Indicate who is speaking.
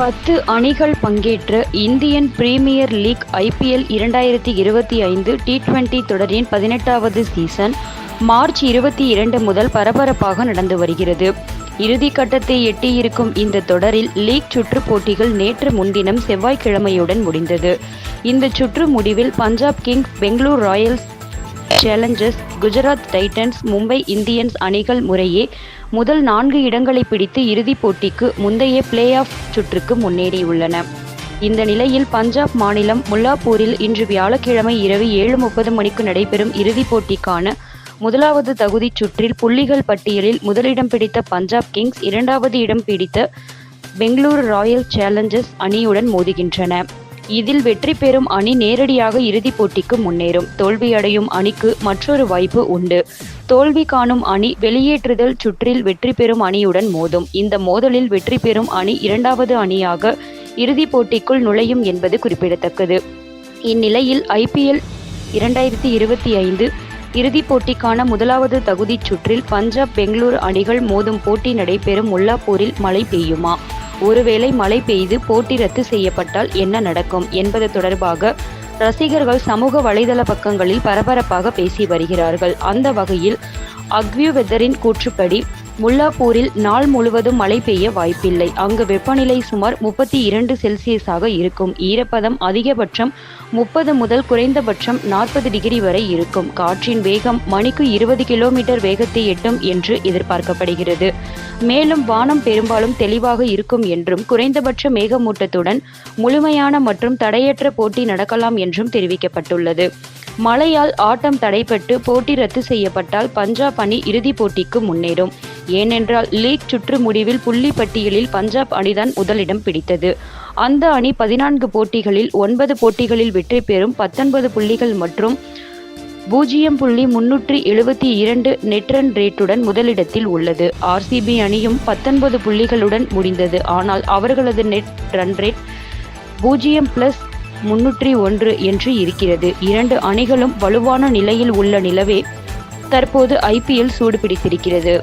Speaker 1: பத்து அணிகள் பங்கேற்ற இந்தியன் பிரீமியர் லீக் ஐபிஎல் இரண்டாயிரத்தி இருபத்தி ஐந்து டி டுவெண்டி தொடரின் பதினெட்டாவது சீசன் மார்ச் இருபத்தி இரண்டு முதல் பரபரப்பாக நடந்து வருகிறது இறுதிக்கட்டத்தை எட்டியிருக்கும் இந்த தொடரில் லீக் சுற்று போட்டிகள் நேற்று முன்தினம் செவ்வாய்க்கிழமையுடன் முடிந்தது இந்த சுற்று முடிவில் Punjab Kings Bengaluru Royals Challengers Gujarat Titans Mumbai Indians அணிகள் முறையே முதல் நான்கு இடங்களை பிடித்து இறுதிப் போட்டிக்கு முந்தைய பிளே ஆஃப் சுற்றுக்கு முன்னேறியுள்ளன இந்த நிலையில் பஞ்சாப் மாநிலம் முல்லாப்பூரில் இன்று வியாழக்கிழமை இரவு ஏழு முப்பது மணிக்கு நடைபெறும் இறுதிப் போட்டிக்கான முதலாவது தகுதிச் சுற்றில் புள்ளிகள் பட்டியலில் முதலிடம் பிடித்த பஞ்சாப் கிங்ஸ் இரண்டாவது இடம் பிடித்த பெங்களூரு ராயல் சேலஞ்சர்ஸ் அணியுடன் மோதுகின்றன இதில் வெற்றி பெறும் அணி நேரடியாக இறுதிப் போட்டிக்கு முன்னேறும் தோல்வியடையும் அணிக்கு மற்றொரு வாய்ப்பு உண்டு தோல்வி காணும் அணி வெளியேற்றுதல் சுற்றில் வெற்றி பெறும் அணியுடன் மோதும் இந்த மோதலில் வெற்றி பெறும் அணி இரண்டாவது அணியாக இறுதிப் போட்டிக்குள் நுழையும் என்பது குறிப்பிடத்தக்கது இந்நிலையில் ஐபிஎல் இரண்டாயிரத்தி இருபத்தி ஐந்து இறுதிப் போட்டிக்கான முதலாவது தகுதிச் சுற்றில் பஞ்சாப் பெங்களூரு அணிகள் மோதும் போட்டி நடைபெறும் முல்லாப்பூரில் மழை பெய்யுமா ஒருவேளை மழை பெய்து போட்டி ரத்து செய்யப்பட்டால் என்ன நடக்கும் என்பது தொடர்பாக ரசிகர்கள் சமூக வலைதள பக்கங்களில் பரபரப்பாக பேசி வருகிறார்கள் அந்த வகையில் அக்வியூவெதரின் கூற்றுப்படி முல்லாப்பூரில் நாள் முழுவதும் மழை பெய்ய வாய்ப்பில்லை அங்கு வெப்பநிலை சுமார் முப்பத்தி இரண்டு செல்சியஸாக இருக்கும் ஈரப்பதம் அதிகபட்சம் முப்பது முதல் குறைந்தபட்சம் நாற்பது டிகிரி வரை இருக்கும் காற்றின் வேகம் மணிக்கு இருபது கிலோமீட்டர் வேகத்தை எட்டும் என்று எதிர்பார்க்கப்படுகிறது மேலும் வானம் பெரும்பாலும் தெளிவாக இருக்கும் என்றும் குறைந்தபட்ச மேகமூட்டத்துடன் முழுமையான மற்றும் தடையற்ற போட்டி நடக்கலாம் என்றும் தெரிவிக்கப்பட்டுள்ளது மழையால் ஆட்டம் தடைபட்டு போட்டி ரத்து செய்யப்பட்டால் பஞ்சாப் அணி இறுதிப் போட்டிக்கு முன்னேறும் ஏனென்றால் லீக் சுற்று முடிவில் புள்ளி பட்டியலில் பஞ்சாப் அணிதான் முதலிடம் பிடித்தது அந்த அணி பதினான்கு போட்டிகளில் ஒன்பது போட்டிகளில் வெற்றி பெறும் பத்தொன்பது புள்ளிகள் மற்றும் பூஜ்ஜியம் புள்ளி முன்னூற்றி எழுபத்தி இரண்டு நெட்ரன் ரேட்டுடன் முதலிடத்தில் உள்ளது ஆர்சிபி அணியும் பத்தொன்பது புள்ளிகளுடன் முடிந்தது ஆனால் அவர்களது நெட் ரன் ரேட் பூஜ்ஜியம் பிளஸ் முன்னூற்றி ஒன்று என்று இருக்கிறது இரண்டு அணிகளும் வலுவான நிலையில் உள்ள நிலவே தற்போது ஐபிஎல் சூடு பிடித்திருக்கிறது